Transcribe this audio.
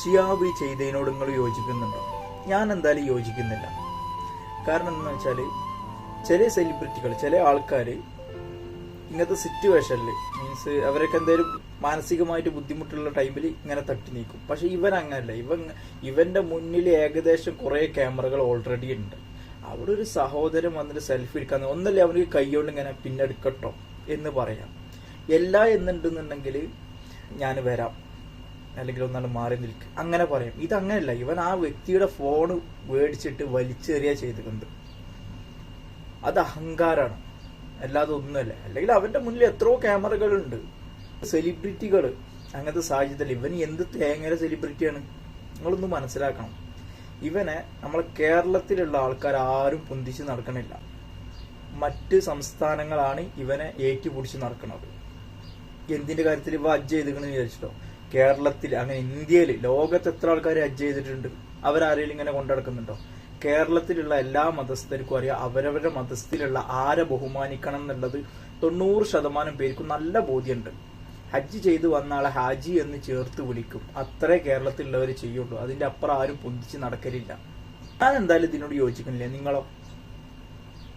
ഷിയാബ് ഈ ചെയ്തതിനോട് നിങ്ങൾ യോജിക്കുന്നുണ്ടോ? ഞാൻ എന്തായാലും യോജിക്കുന്നില്ല. കാരണം എന്താണെന്ന് വെച്ചാൽ ചില സെലിബ്രിറ്റികൾ ചില ആൾക്കാർ ഇങ്ങനത്തെ സിറ്റുവേഷനിൽ മീൻസ് അവരൊക്കെ എന്തായാലും മാനസികമായിട്ട് ബുദ്ധിമുട്ടുള്ള ടൈമിൽ ഇങ്ങനെ തട്ടി നീക്കും. പക്ഷെ ഇവൻ അങ്ങനല്ല ഇവൻ ഇവന്റെ മുന്നിൽ ഏകദേശം കുറേ ക്യാമറകൾ ഓൾറെഡി ഉണ്ട്. അവിടെ ഒരു സഹോദരൻ വന്നിട്ട് സെൽഫി എടുക്കാൻ ഒന്നല്ലേ അവർക്ക് കൈകൊണ്ട് ഇങ്ങനെ പിന്നെടുക്കട്ടോ എന്ന് പറയാം. എല്ലാ എന്നുണ്ടെന്നുണ്ടെങ്കിൽ ഞാൻ വരാം. അല്ലെങ്കിൽ ഒന്നാണ് മാറി നിൽക്കുക അങ്ങനെ പറയാം. ഇത് അങ്ങനെയല്ല ഇവൻ ആ വ്യക്തിയുടെ ഫോൺ മേടിച്ചിട്ട് വലിച്ചെറിയ ചെയ്തിട്ടുണ്ട്. അത് അഹങ്കാരാണ്. അല്ലാതെ ഒന്നുമല്ല. അല്ലെങ്കിൽ അവന്റെ മുന്നിൽ എത്രയോ ക്യാമറകളുണ്ട് സെലിബ്രിറ്റികൾ അങ്ങനത്തെ സാഹചര്യത്തിൽ ഇവൻ എന്ത് തേങ്ങര സെലിബ്രിറ്റിയാണ് നിങ്ങളൊന്ന് മനസ്സിലാക്കണം. ഇവനെ നമ്മളെ കേരളത്തിലുള്ള ആൾക്കാർ ആരും പൊന്തിച്ച് നടക്കണില്ല. മറ്റ് സംസ്ഥാനങ്ങളാണ് ഇവനെ ഏറ്റുപിടിച്ച് നടക്കുന്നത് എന്തിന്റെ കാര്യത്തിൽ ഇവ അജ്ജ് ചെയ്തിക്കണെന്ന് വിചാരിച്ചിട്ടോ? കേരളത്തിൽ അങ്ങനെ ഇന്ത്യയിൽ ലോകത്ത് എത്ര ആൾക്കാർ ഹജ്ജ് ചെയ്തിട്ടുണ്ട്? അവരാരെങ്കിലും ഇങ്ങനെ കൊണ്ടുനടക്കുന്നുണ്ടോ കേരളത്തിലുള്ള എല്ലാ മതസ്ഥർക്കും അറിയാം അവരവരുടെ മതസ്ഥിലുള്ള ആരെ ബഹുമാനിക്കണം എന്നുള്ളത് തൊണ്ണൂറ് ശതമാനം പേർക്കും നല്ല ബോധ്യമുണ്ട്. ഹജ്ജ് ചെയ്ത് വന്ന ആളെ ഹാജി എന്ന് ചേർത്ത് വിളിക്കും. അത്രേ കേരളത്തിലുള്ളവർ ചെയ്യുള്ളൂ. അതിന്റെ അപ്പുറം ആരും പൊന്തിച്ച് നടക്കലില്ല. ഞാൻ എന്തായാലും ഇതിനോട് യോജിക്കുന്നില്ല? നിങ്ങളോ?